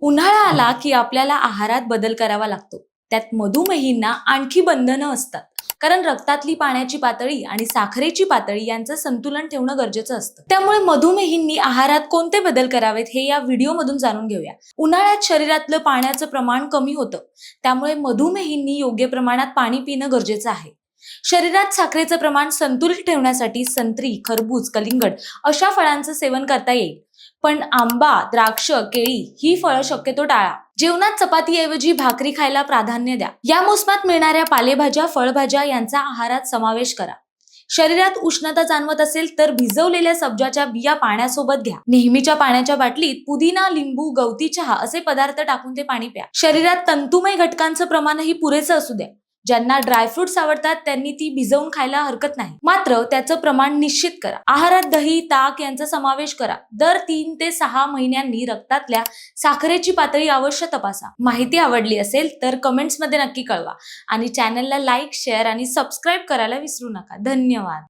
उन्हाळा आला की आपल्याला आहारात बदल करावा लागतो. त्यात मधुमेहींना आणखी बंधनं असतात. कारण रक्तातली पाण्याची पातळी आणि साखरेची पातळी यांचं संतुलन ठेवणं गरजेचं असतं. त्यामुळे मधुमेहींनी आहारात कोणते बदल करावेत हे या व्हिडिओमधून जाणून घेऊया. उन्हाळ्यात शरीरातलं पाण्याचं प्रमाण कमी होतं. त्यामुळे मधुमेहींनी योग्य प्रमाणात पाणी पिणं गरजेचं आहे. शरीरात साखरेचं प्रमाण संतुलित ठेवण्यासाठी संत्री खरबूज कलिंगड अशा फळांचं सेवन करता येईल. पण आंबा द्राक्ष केळी ही फळं शक्यतो टाळा. जेवणात चपातीऐवजी भाकरी खायला प्राधान्य द्या. या मोसमात मिळणाऱ्या पालेभाज्या फळभाज्या यांचा आहारात समावेश करा. शरीरात उष्णता जाणवत असेल तर भिजवलेल्या सब्जाच्या बिया पाण्यासोबत घ्या. नेहमीच्या पाण्याच्या बाटलीत पुदिना लिंबू गवती चहा असे पदार्थ टाकून ते पाणी प्या. शरीरात तंतुमय घटकांचं प्रमाणही पुरेसं असू द्या. ज्यांना ड्रायफ्रुट्स आवडतात त्यांनी ती भिजवून खायला हरकत नाही. मात्र त्याचं प्रमाण निश्चित करा. आहारात दही ताक यांचा समावेश करा. दर तीन ते सहा महिन्यांनी रक्तातल्या साखरेची पातळी अवश्य तपासा. माहिती आवडली असेल तर कमेंट्समध्ये नक्की कळवा. आणि चॅनलला लाईक शेअर आणि सबस्क्राईब करायला विसरू नका. धन्यवाद.